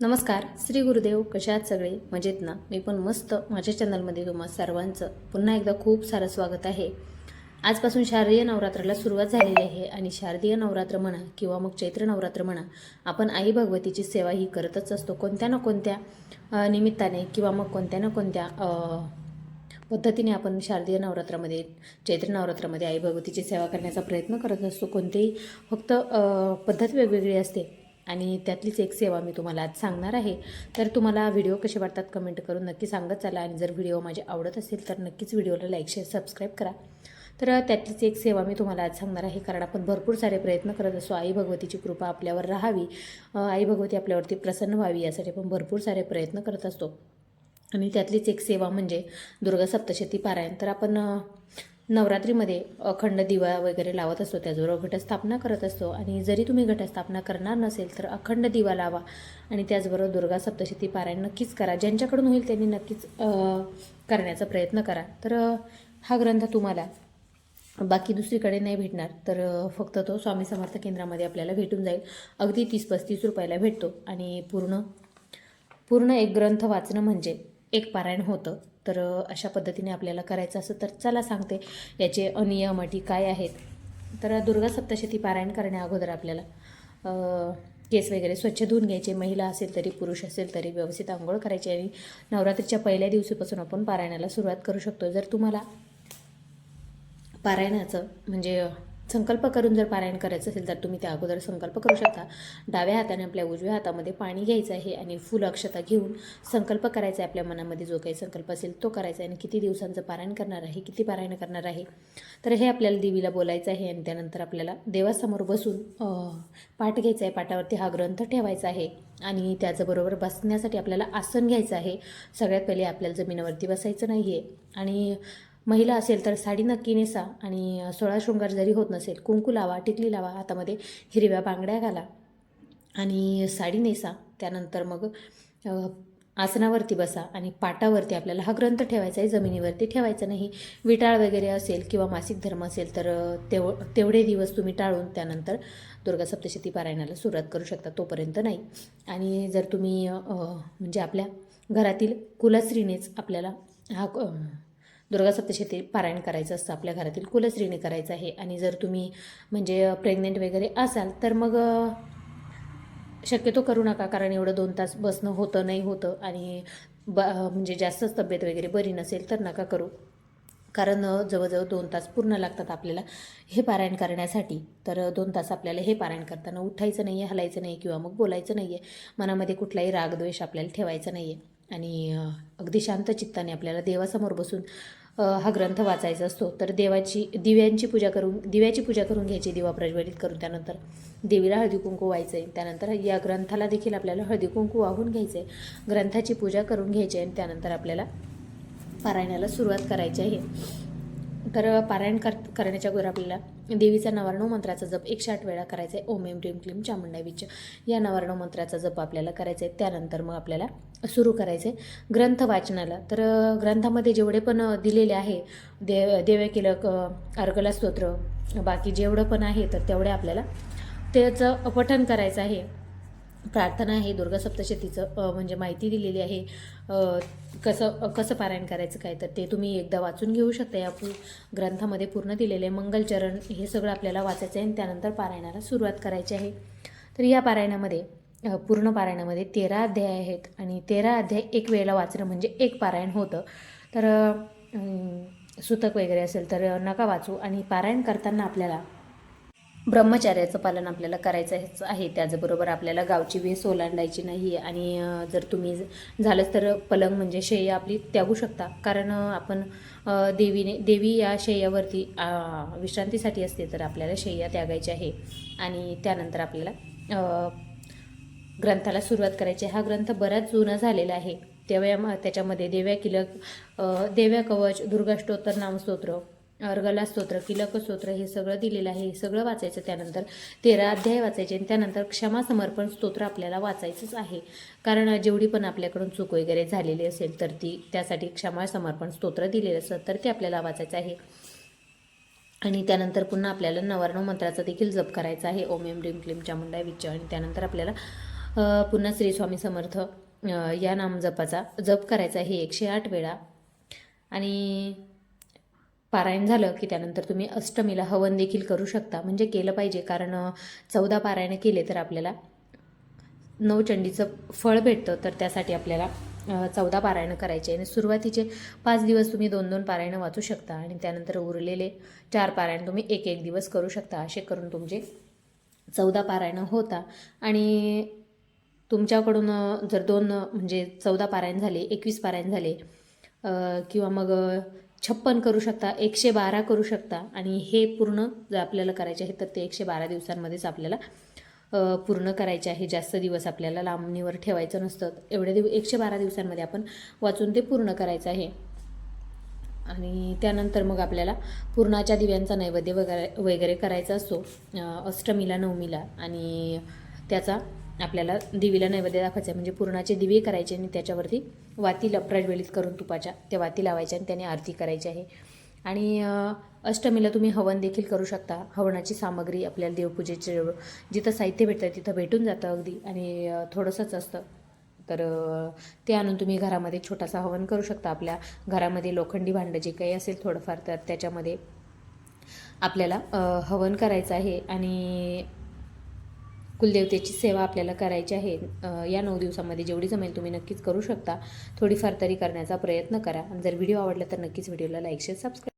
नमस्कार श्री गुरुदेव कशा आहात सगळे? मजेत ना? मी पण मस्त. माझ्या चॅनलमध्ये तुम्हा सर्वांचं पुन्हा एकदा खूप सारं स्वागत आहे. आजपासून शारदीय नवरात्राला सुरुवात झालेली आहे आणि शारदीय नवरात्र म्हणा किंवा मग चैत्र नवरात्र म्हणा आपण आई भगवतीची सेवा ही करतच असतो कोणत्या ना कोणत्या निमित्ताने किंवा मग कोणत्या ना कोणत्या पद्धतीने आपण शारदीय नवरात्रामध्ये चैत्र नवरात्रामध्ये आई भगवतीची सेवा करण्याचा प्रयत्न करत असतो. कोणतीही फक्त पद्धत वेगवेगळी असते. आणि त्यातलीच एक सेवा मी तुम्हाला आज सांगणार आहे. तर तुम्हाला व्हिडिओ कसे वाटतात कमेंट करून नक्की सांगत चला आणि जर व्हिडिओ माझे आवडत असेल तर नक्कीच व्हिडिओला लाईक शेअर सबस्क्राईब करा. तर त्यातलीच एक सेवा मी तुम्हाला आज सांगणार आहे कारण आपण भरपूर सारे प्रयत्न करत असतो आई भगवतीची कृपा आपल्यावर राहावी. आई भगवती आपल्यावरती प्रसन्न व्हावी यासाठी आपण भरपूर सारे प्रयत्न करत असतो. आणि त्यातलीच एक सेवा म्हणजे दुर्गा सप्तशती पारायण. तर आपण नवरात्रीमध्ये अखंड दिवा वगैरे लावत असतो त्याचबरोबर घटस्थापना करत असतो. आणि जरी तुम्ही घटस्थापना करणार नसेल तर अखंड दिवा लावा. आणि त्याचबरोबर दुर्गा सप्तशती पारायण नक्कीच करा. ज्यांच्याकडून होईल त्यांनी नक्कीच करण्याचा प्रयत्न करा. तर हा ग्रंथ तुम्हाला बाकी दुसरीकडे नाही भेटणार. तर फक्त तो स्वामी समर्थ केंद्रामध्ये आपल्याला भेटून जाईल. अगदी तीस पस्तीस रुपयाला भेटतो. आणि पूर्ण पूर्ण एक ग्रंथ वाचणं म्हणजे एक पारायण होतं. तर अशा पद्धतीने आपल्याला करायचं असं तर चला सांगते याचे अनियम अटी काय आहेत. तर दुर्गा सप्तशती पारायण करण्या अगोदर आपल्याला केस वगैरे स्वच्छ धुवून घ्यायचे. महिला असेल तरी पुरुष असेल तरी व्यवस्थित आंघोळ करायची आणि नवरात्रीच्या पहिल्या दिवशीपासून आपण पारायणाला सुरुवात करू शकतो. जर तुम्हाला पारायणाचं म्हणजे संकल्प करून जर पारायण करायचं असेल तर तुम्ही त्या अगोदर संकल्प करू शकता. डाव्या हाताने आपल्या उजव्या हातामध्ये पाणी घ्यायचं आहे आणि फुल अक्षता घेऊन संकल्प करायचा आहे आपल्या मनामध्ये. जो काही संकल्प असेल तो करायचा आहे आणि किती दिवसांचं पारायण करणार आहे किती पारायण करणार आहे. तर हे आपल्याला देवीला बोलायचं आहे आणि त्यानंतर आपल्याला देवासमोर बसून पाठ घ्यायचा आहे. पाठावरती हा ग्रंथ ठेवायचा आहे आणि त्याचबरोबर बसण्यासाठी आपल्याला आसन घ्यायचं आहे. सगळ्यात पहिले आपल्याला जमिनीवरती बसायचं नाही आहे आणि महिला असेल तर साडी नक्की नेसा आणि सोळा शृंगार जरी होत नसेल कुंकू लावा टिकली लावा हातामध्ये हिरव्या बांगड्या घाला आणि साडी नेसा. त्यानंतर मग आसनावरती बसा आणि पाटावरती आपल्याला हा ग्रंथ ठेवायचा आहे जमिनीवरती ठेवायचा नाही. विटाळ वगैरे असेल किंवा मासिक धर्म असेल तर तेव तेवढे दिवस तुम्ही टाळून त्यानंतर दुर्गा सप्तशती पारायणाला सुरुवात करू शकता तोपर्यंत नाही. आणि जर तुम्ही म्हणजे आपल्या घरातील कुलश्रीनेच आपल्याला हा दुर्गा सप्तशती पारायण करायचं असतं आपल्या घरातील कुलस्त्रीने करायचं आहे. आणि जर तुम्ही म्हणजे प्रेग्नेंट वगैरे असाल तर मग शक्यतो करू नका कारण एवढं दोन तास बसणं होतं नाही होतं आणि ब म्हणजे जास्तच तब्येत वगैरे बरी नसेल तर नका करू. कारण जवळजवळ दोन तास पूर्ण लागतात आपल्याला हे पारायण करण्यासाठी. तर दोन तास आपल्याला हे पारायण करताना उठायचं नाही आहे हलायचं नाही किंवा मग बोलायचं नाही आहे मनामध्ये कुठलाही रागद्वेष आपल्याला ठेवायचा नाही आहे आणि अगदी शांत चित्ताने आपल्याला देवासमोर बसून हा ग्रंथ वाचायचा असतो. तर देवाची दिव्यांची पूजा करून दिव्याची पूजा करून घ्यायची दिवा प्रज्वलित करून त्यानंतर. देवीला हळदी कुंकू व्हायचं आहे त्यानंतर या ग्रंथाला देखील आपल्याला हळदी कुंकू वाहून घ्यायचं आहे ग्रंथाची पूजा करून घ्यायची आहे आणि त्यानंतर आपल्याला पारायणाला सुरुवात करायची आहे. तर पारायण कर करण्याच्या अगोदर आपल्याला देवीचा नवारणव मंत्राचा जप एकशे आठ वेळा करायचा. आहे ओम एम ड्रीम क्लीम चामुंडा या नवारणव मंत्राचा जप आपल्याला करायचा. आहे त्यानंतर मग आपल्याला सुरू करायचं. आहे ग्रंथ वाचनाला. तर ग्रंथामध्ये जेवढे पण दिलेले आहे दे देवे केलं अर्गला स्तोत्र बाकी जेवढं पण आहे तर तेवढे आपल्याला त्याचं पठण करायचं आहे. प्रार्थना आहे दुर्गा सप्तशतीचं म्हणजे माहिती दिलेली आहे. कसं कसं पारायण करायचं काय? तर ते तुम्ही एकदा वाचून घेऊ शकता. या पु ग्रंथामध्ये पूर्ण दिलेले आहे. मंगलचरण हे सगळं आपल्याला वाचायचं आहे आणि त्यानंतर पारायणाला सुरुवात करायची आहे. तर या पारायणामध्ये पूर्ण पारायणामध्ये तेरा अध्याय आहेत आणि तेरा अध्याय एक वेळेला वाचणं म्हणजे एक पारायण होतं. तर सुतक वगैरे असेल तर नका वाचू आणि पारायण करताना आपल्याला ब्रह्मचार्याचं पालन आपल्याला करायचं आहे त्याचबरोबर आपल्याला गावची वेस ओलांडायची नाही आहे आणि जर तुम्ही झालंच तर पलंग म्हणजे शय्या आपली त्यागू शकता. कारण आपण देवीने देवी या शय्यावरती विश्रांतीसाठी असते तर आपल्याला शय्या त्यागायची आहे. आणि त्यानंतर आपल्याला ग्रंथाला सुरुवात करायची आहे. हा ग्रंथ बराच जुना झालेला आहे. तेव्हा त्याच्यामध्ये देव्या किलक देव्या कवच दुर्गाष्टोत्तर नामस्तोत्र अर्गला स्तोत्र किलक स्तोत्र हे सगळं दिलेलं आहे. हे सगळं वाचायचं त्यानंतर तेरा अध्याय वाचायचे आणि त्यानंतर क्षमा समर्पण स्तोत्र आपल्याला वाचायचंच आहे. कारण जेवढी पण आपल्याकडून चूक वगैरे झालेली असेल तर ती त्यासाठी क्षमा समर्पण स्तोत्र दिलेलं असतं तर ते आपल्याला वाचायचं आहे. आणि त्यानंतर पुन्हा आपल्याला नवारणव मंत्राचा देखील जप करायचा आहे. ओम एम ड्रीम क्लीम चामुंडा विच्च आणि त्यानंतर आपल्याला पुन्हा श्री स्वामी समर्थ या या नामजपाचा जप करायचा आहे एकशे आठ वेळा. आणि पारायण झालं की त्यानंतर तुम्ही अष्टमीला हवन देखील करू शकता. म्हणजे केलं पाहिजे. कारण चौदा पारायण केले तर आपल्याला नवचंडीचं फळ भेटतं. तर त्यासाठी आपल्याला चौदा पारायणं करायचे. आणि सुरुवातीचे पाच दिवस तुम्ही दोन दोन पारायणं वाचू शकता. आणि त्यानंतर उरलेले चार पारायण तुम्ही एक एक दिवस करू शकता. असे करून तुमचे चौदा पारायणं होता. आणि तुमच्याकडून जर दोन म्हणजे चौदा पारायण झाले एकवीस पारायण झाले किंवा मग छप्पन करू शकता एकशे बारा करू शकता. आणि हे पूर्ण जर आपल्याला करायचे आहे तर ते एकशे बारा दिवसांमध्येच आपल्याला पूर्ण करायचे आहे. जास्त दिवस आपल्याला लांबणीवर ठेवायचं नसतं. एवढ्या दिव एकशे बारा दिवसांमध्ये आपण वाचून ते पूर्ण करायचं आहे. आणि त्यानंतर मग आपल्याला पूर्णाच्या दिव्यांचा नैवेद्य वगैरे वगैरे करायचा असतो अष्टमीला नवमीला. आणि त्याचा आपल्याला देवीला नैवेद्य दाखवायचा आहे म्हणजे पुरणाचे दिवे करायचे आणि त्याच्यावरती वाती ल- प्रज्वलित करून तुपाच्या त्या वाती लावायच्या आणि त्याने आरती करायची आहे. आणि अष्टमीला तुम्ही हवन देखील करू शकता. हवनाची सामग्री आपल्याला देवपूजेचे जिथं साहित्य भेटतं तिथं भेटून जातं अगदी. आणि थोडंसंच असतं. तर ते आणून तुम्ही घरामध्ये छोटासा हवन करू शकता. आपल्या घरामध्ये लोखंडी भांडं जे काही असेल थोडंफार तर त्याच्यामध्ये आपल्याला हवन करायचं आहे. आणि कुलदेवतेची सेवा आपल्याला करायची आहे. या नऊ दिवसामध्ये जेवढी जमेल तुम्ही नक्कीच करू शकता. थोडीफार तरी करण्याचा प्रयत्न करा. जर व्हिडिओ आवडला तर नक्कीच व्हिडिओला लाईक शेअर सबस्क्राईब